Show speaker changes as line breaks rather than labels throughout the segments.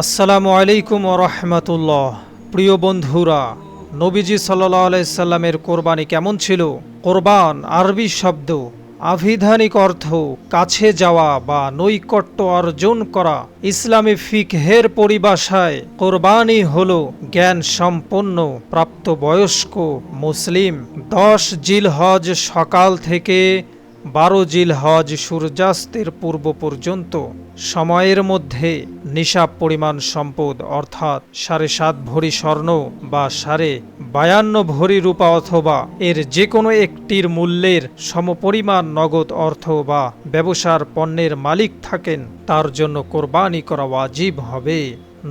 আসসালামু আলাইকুম রহমতুল্লাহ। প্রিয় বন্ধুরা, নবীজি সাল্লাহ আলাইসাল্লামের কোরবানি কেমন ছিল? কোরবান আরবি শব্দ, আভিধানিক অর্থ কাছে যাওয়া বা নৈকট্য অর্জন করা। ইসলামী ফিকহের পরিভাষায় কোরবানি হল জ্ঞান সম্পন্ন, প্রাপ্তবয়স্ক মুসলিম। দশ জিলহজ সকাল থেকে বারো জিল হজ সূর্যাস্তের পূর্ব পর্যন্ত। সময়ের মধ্যে নিসাব পরিমাণ সম্পদ, অর্থাৎ সাড়ে সাত ভরি স্বর্ণ বা সাড়ে বায়ান্ন ভরি রূপা অথবা এর যে কোনো একটির মূল্যের সমপরিমাণ নগদ অর্থ বা ব্যবসার পণ্যের মালিক থাকেন, তার জন্য কোরবানি করা ওয়াজিব হবে।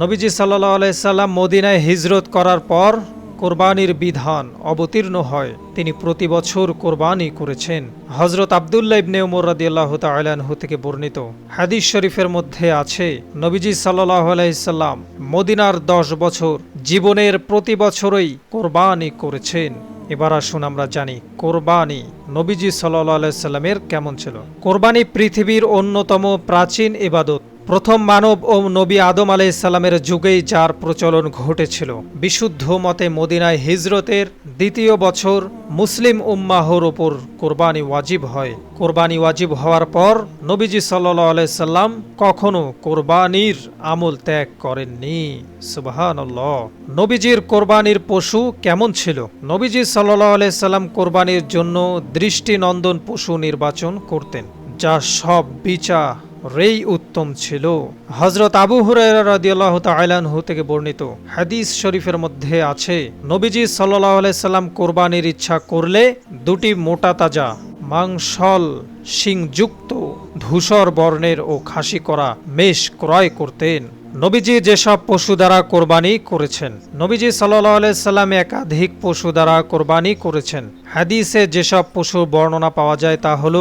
নবীজি সাল্লাহ আলাইসাল্লাম মদিনায় হিজরত করার পর কোরবানির বিধান অবতীর্ণ হয়। তিনি প্রতি বছর কোরবানি করেছেন। হজরত আবদুল্লাহ ইবনে উমর রাদিয়াল্লাহ তাআলাহু থেকে বর্ণিত হাদিস শরীফের মধ্যে আছে, নবীজি সাল্লাহ আলাইসাল্লাম মদিনার দশ বছর জীবনের প্রতি বছরই কোরবানি করেছেন। এবার আসুন আমরা জানি, কোরবানি নবীজি সাল্লাহ আলাইসাল্লামের কেমন ছিল? কোরবানি পৃথিবীর অন্যতম প্রাচীন ইবাদত প্রথম মানব ও নবী আদম আলাইসাল্লামের যুগেই যার প্রচলন ঘটেছিল। বিশুদ্ধ মতে মদিনায় হিজরতের দ্বিতীয় বছর মুসলিম উম্মাহর ওপর কোরবানি ওয়াজিব হয়। কোরবানি ওয়াজিব হওয়ার পর নবীজি সাল্লাহ আলাইসাল্লাম কখনো কোরবানির আমল ত্যাগ করেননি। সুবাহান নবীজির কোরবানির পশু কেমন ছিল? নবীজি সাল্লাহ আলাইসাল্লাম কোরবানির জন্য দৃষ্টিনন্দন পশু নির্বাচন করতেন, যা সব বিচা রেই উত্তম ছিল। হজরত আবু রাদিয়াল্লাহু তাআলাহু থেকে বর্ণিত হাদিস শরীফের মধ্যে আছে, নবীজি সাল্লাল্লাহু সাল্লাম কোরবানির ইচ্ছা করলে দুটি মোটা তাজা, মাংসল, শিংযুক্ত, ধূসর বর্ণের ও খাসি করা মেষ ক্রয় করতেন। নবীজি যেসব পশু দ্বারা কোরবানি করেছেন, নবীজি সাল্লাহ আলাইসাল্লাম একাধিক পশু দ্বারা কোরবানি করেছেন। হাদিসে যেসব পশুর বর্ণনা পাওয়া যায় তা হল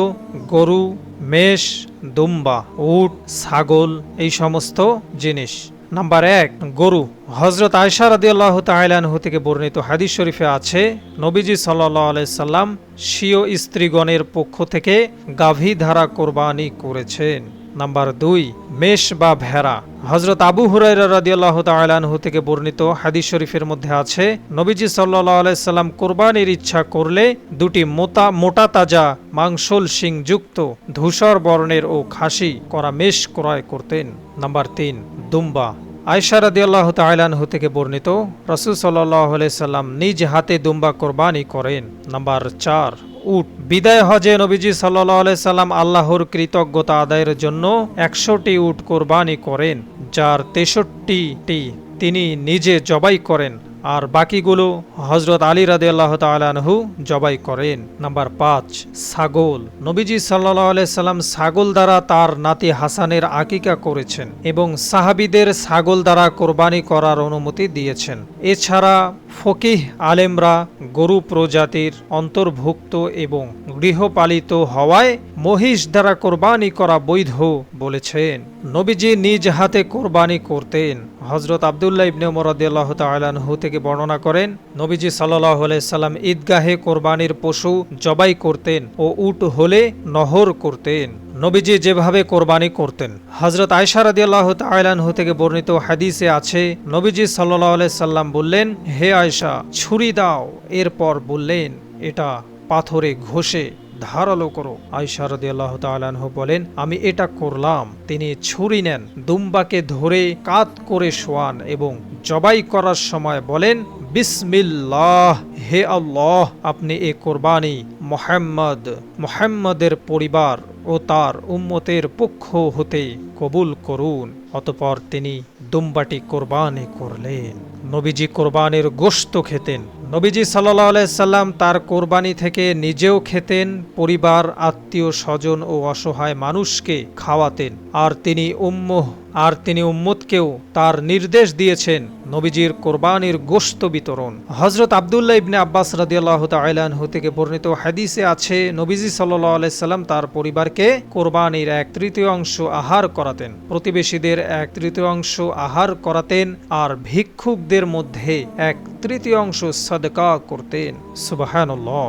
গরু, মেষ দুম্বা, উট, ছাগল, এই সমস্ত জিনিস। নাম্বার এক, গরু। হজরত আয়সা রাদিয়াল্লাহ তাইলানহু থেকে বর্ণিত হাদিস শরীফে আছে, নবীজি সাল্লাহ আলাইসাল্লাম স্বীয় স্ত্রীগণের পক্ষ থেকে গাভী ধারা কোরবানি করেছেন। নাম্বার দুই, মেষ বা ভেড়া। হজরত আবু হুরাইরা রাদিয়াল্লাহ তালানহু থেকে বর্ণিত হাদিস শরীফের মধ্যে আছে, নবীজি সাল্লাহ আলাইসাল্লাম কোরবানির ইচ্ছা করলে দুটি মোটা মোটা তাজা মাংসল শিংযুক্ত ধূসর বর্ণের ও খাসি করা মেষ ক্রয় করতেন। নাম্বার তিন, দুম্বা। আয়সা রাদিয়াল্লাহ তাইলানহু থেকে বর্ণিত, রসুল সাল্লাহ সাল্লাম নিজ হাতে দুম্বা কোরবানি করেন। নাম্বার চার উট বিদায় হজে নবীজি সাল্লাহ সাল্লাম আল্লাহর কৃতজ্ঞতা আদায়ের জন্য একশোটি উট কোরবানি করেন, যার তেষট্টিটি তিনি নিজে জবাই করেন। আর বাকিগুলো হজরত আলী রাদে আল্লাহ তালানহু জবাই করেন। নাম্বার পাঁচ, ছাগল। নবীজি সাল্লাহ সাল্লাম ছাগল দ্বারা তার নাতি হাসানের আকিকা করেছেন এবং সাহাবিদের ছাগল দ্বারা কোরবানি করার অনুমতি দিয়েছেন। এছাড়া ফকিহ আলেমরা গরু প্রজাতির অন্তর্ভুক্ত এবং গৃহপালিত হওয়ায় মহিষ দ্বারা কোরবানি করা বৈধ বলেছেন। নবীজি নিজ হাতে কোরবানি করতেন। হজরত আবদুল্লাহ ইবনে মরদাল্লাহ তালাহু থেকে বর্ণনা করেন, নবীজি সাল্লাহ সাল্লাম ঈদগাহে কোরবানির পশু জবাই করতেন ও উট হলে নহর করতেন। নবীজি যেভাবে কোরবানি করতেন। হজরত আয়সা রাদিয়াল্লাহ তালাহু থেকে বর্ণিত হাদিসে আছে, নবীজি সাল্লাহ সাল্লাম বললেন, হে আয়সা ছুরি দাও। এরপর বললেন, এটা পাথরে ঘষে। ধারালো করো। আয়সা রদিয়াল্লাহ তালাহ বলেন, আমি এটা করলাম। তিনি ছুরি নেন, দুম্বাকে ধরে কাত করে শোয়ান এবং জবাই করার সময় বলেন, বিসমিল্লাহ, হে আল্লাহ, আপনি এ কোরবানি মোহাম্মদ, মোহাম্মদের পরিবার ও তার উম্মতের পক্ষ হতে কবুল করুন। অতপর তিনি দুম্বাটি কোরবানি করলেন। নবীজি কোরবানির গোশত খেতেন। নবীজি সাল্লাহ সাল্লাম তার কোরবানি থেকে নিজেও খেতেন, পরিবার, আত্মীয় স্বজন ও অসহায় মানুষকে খাওয়াতেন। আর তিনি উম্মহ আর তিনি উম্মতকেও তার নির্দেশ দিয়েছেন নবীজির কোরবানির গোশত বিতরণ। হজরত আবদুল্লাহ ইবনে আব্বাস রাদিয়াল্লাহ তাইলানহু থেকে বর্ণিত হাদিসে আছে, নবীজি সাল্লাহ আলাইসাল্লাম তার পরিবারকে কোরবানির এক তৃতীয়াংশ আহার করাতেন, প্রতিবেশীদের এক তৃতীয়াংশ আহার করাতেন আর ভিক্ষুকদের মধ্যে এক তৃতীয়াংশ সদকা করতেন। সুবাহানুল্লাহ।